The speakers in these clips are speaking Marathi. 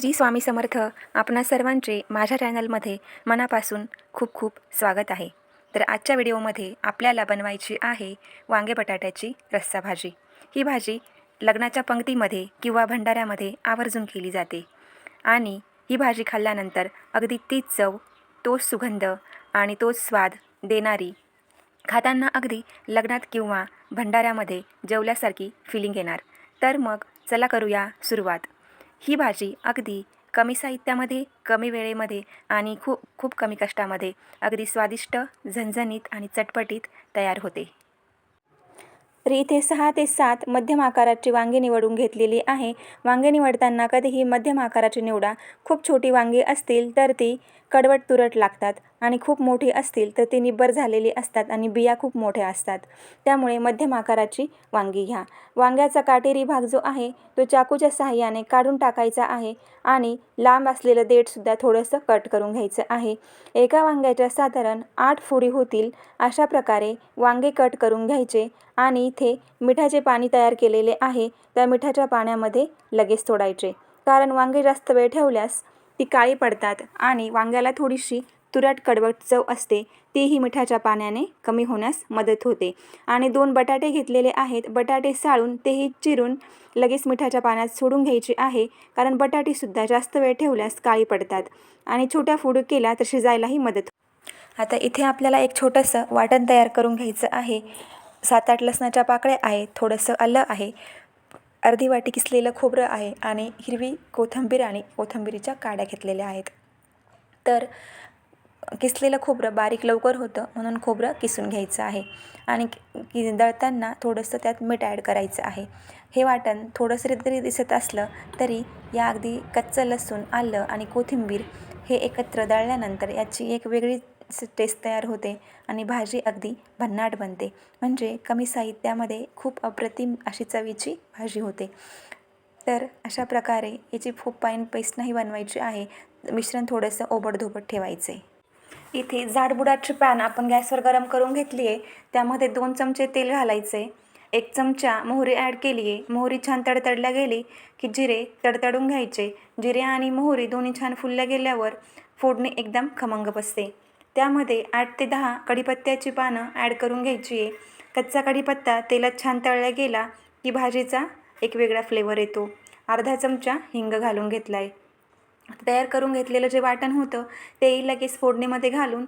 श्री स्वामी समर्थ आपणा सर्वांचे माझ्या चॅनलमध्ये मनापासून खूप खूप स्वागत आहे. तर आजच्या व्हिडिओमध्ये आपल्याला बनवायची आहे वांगे बटाट्याची रस्सा भाजी. ही भाजी लग्नाच्या पंक्तीमध्ये किंवा भंडाऱ्यामध्ये आवर्जून केली जाते आणि ही भाजी खाल्ल्यानंतर अगदी तीच चव तोच सुगंध आणि तोच स्वाद देणारी खाताना अगदी लग्नात किंवा भंडाऱ्यामध्ये जेवल्यासारखी फिलिंग येणार. तर मग चला करूया सुरुवात. ही भाजी अगदी कमी साहित्यामध्ये कमी वेळेमध्ये आणि खूप खूप कमी कष्टामध्ये अगदी स्वादिष्ट झणझणीत आणि चटपटीत तयार होते. तर इथे सहा ते सात मध्यम आकाराची वांगी निवडून घेतलेली आहे. वांगे निवडताना कधीही मध्यम आकाराची निवडा. खूप छोटी वांगी असतील तर ती कडवट तुरट लागतात आणि खूप मोठी असतील तर ती निब्बर झालेली असतात आणि बिया खूप मोठ्या असतात. त्यामुळे मध्यम आकाराची वांगी घ्या. वांग्याचा काटेरी भाग जो आहे तो चाकूच्या सहाय्याने काढून टाकायचा आहे आणि लांब असलेलं देठसुद्धा थोडंसं कट करून घ्यायचं आहे. एका वांग्याच्या साधारण आठ फोडी होतील अशा प्रकारे वांगे कट करून घ्यायचे आणि इथे मिठाचे पाणी तयार केलेले आहे. त्या मिठाच्या पाण्यामध्ये लगेच सोडायचे. कारण वांगे जास्त वेळ ठेवल्यास ती काळी पडतात आणि वांग्याला थोडीशी तुरट कडवट चव असते. तीही मिठाच्या पाण्याने कमी होण्यास मदत होते. आणि दोन बटाटे घेतलेले आहेत. बटाटे साळून तेही चिरून लगेच मिठाच्या पाण्यात सोडून घ्यायचे आहे कारण बटाटेसुद्धा जास्त वेळ ठेवल्यास काळी पडतात आणि छोट्या फुडू केला तर शिजायलाही मदत आता इथे आपल्याला एक छोटंसं वाटण तयार करून घ्यायचं आहे. सात आठ लसणाच्या पाकळ्या आहे थोडंसं आलं आहे. अर्धी वाटी किसलेलं खोबरं आहे आणि हिरवी कोथिंबीर आणि कोथिंबीरीच्या काड्या घेतलेल्या आहेत. तर किसलेलं खोबरं बारीक लवकर होतं म्हणून खोबरं किसून घ्यायचं आहे आणि कि दळताना थोडंसं त्यात मीठ ॲड करायचं आहे. हे वाटण थोडंसं जरी दिसत असलं तरी या अगदी कच्चं लसूण आलं आणि कोथिंबीर हे एकत्र दळल्यानंतर याची एक वेगळी टेस्ट तयार होते आणि भाजी अगदी भन्नाट बनते. म्हणजे कमी साहित्यामध्ये खूप अप्रतिम अशी चवीची भाजी होते. तर अशा प्रकारे याची खूप पाईन पेस्ट नाही बनवायची आहे. मिश्रण थोडंसं ओबडधोबड ठेवायचे. इथे जाडबुडाची पॅन आपण गॅसवर गरम करून घेतली आहे. त्यामध्ये दोन चमचे तेल घालायचे. एक चमचा मोहरी ॲड केली आहे. मोहरी छान तडतडल्या गेली की जिरे तडतडून घ्यायचे. जिरे आणि मोहरी दोन्ही छान फुलल्या गेल्यावर फोडणी एकदम खमंग बसते. त्यामध्ये आठ ते दहा कढीपत्त्याची पानं ॲड करून घ्यायची आहे. कच्चा कढीपत्ता तेलात छान तळला गेला की भाजीचा एक वेगळा फ्लेवर येतो. अर्धा चमचा हिंग घालून घेतला आहे तयार करून घेतलेलं जे वाटण होतं तेही लगेच फोडणीमध्ये घालून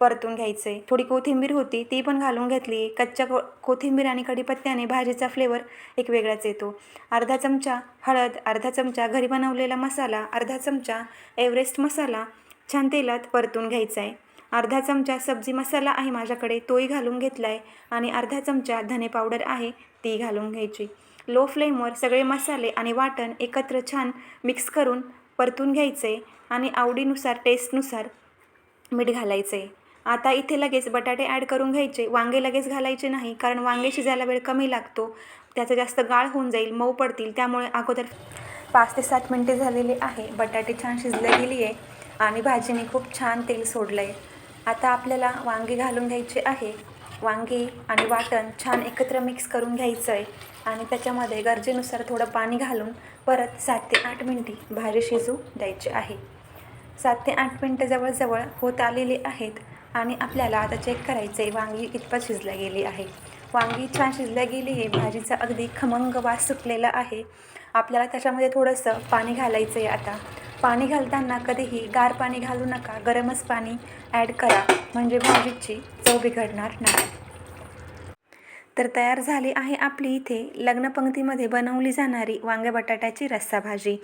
परतून घ्यायचं आहे थोडी कोथिंबीर होती ती पण घालून घेतली. कच्च्या को कोथिंबीर आणि कढीपत्त्याने भाजीचा फ्लेवर एक वेगळाच येतो. अर्धा चमचा हळद अर्धा चमचा घरी बनवलेला मसाला अर्धा चमचा एव्हरेस्ट मसाला छान तेलात परतून घ्यायचा आहे अर्धा चमचा सब्जी मसाला आहे माझ्याकडे तोही घालून घेतला आहे आणि अर्धा चमचा धने पावडर आहे ती घालून घ्यायची. लो फ्लेमवर सगळे मसाले आणि वाटण एकत्र छान मिक्स करून परतून घ्यायचे आणि आवडीनुसार टेस्टनुसार मीठ घालायचे. आहे आता इथे लगेच बटाटे ॲड करून घ्यायचे. वांगे लगेच घालायचे नाही कारण वांगे शिजायला वेळ कमी लागतो. त्याचा जास्त गाळ होऊन जाईल मऊ पडतील. त्यामुळे अगोदर पाच ते सात मिनटे झालेली आहे. बटाटे छान शिजले गेली आहे आणि भाजीने खूप छान तेल सोडलं आहे आता आपल्याला वांगी घालून घ्यायची आहे. वांगी आणि वाटण छान एकत्र मिक्स करून घ्यायचं आहे आणि त्याच्यामध्ये गरजेनुसार थोडं पाणी घालून परत सात ते आठ मिनटी भाजी शिजू द्यायची आहे. सात ते आठ मिनटं जवळजवळ होत आलेली आहेत आणि आपल्याला आता चेक करायचं आहे वांगी कितपत शिजल्या गेली आहे. वांगी छान शिजल्या गेली आहे. भाजीचा अगदी खमंग वास सुटलेला आहे. आपल्याला त्याच्यामध्ये थोडंसं पाणी घालायचं आहे आता. पाणी घालताना कधीही गार पाणी घालू नका गरमच पाणी ॲड करा म्हणजे भाजीची चव बिघडणार नाही. तर तयार झाली आहे आपली इथे लग्नपंक्तीमध्ये बनवली जाणारी वांगे बटाट्याची रस्सा भाजी.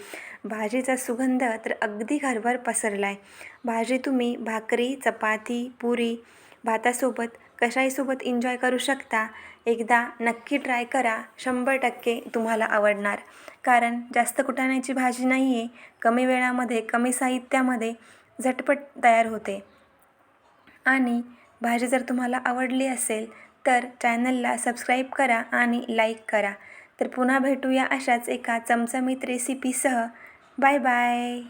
भाजीचा सुगंध तर अगदी घरभर पसरला आहे भाजी तुम्ही भाकरी चपाती पुरी भातासोबत कशाहीसोबत एन्जॉय करू शकता एकदा नक्की ट्राय करा. शंभर टक्के तुम्हाला आवडणार. कारण जास्त कुटाण्याची भाजी नाही आहे कमी वेळामध्ये कमी साहित्यामध्ये झटपट तयार होते. आणि भाजी जर तुम्हाला आवडली असेल तर चॅनलला सबस्क्राईब करा आणि लाईक करा. तर पुन्हा भेटूया अशाच एका चमचमीत रेसिपीसह बाय बाय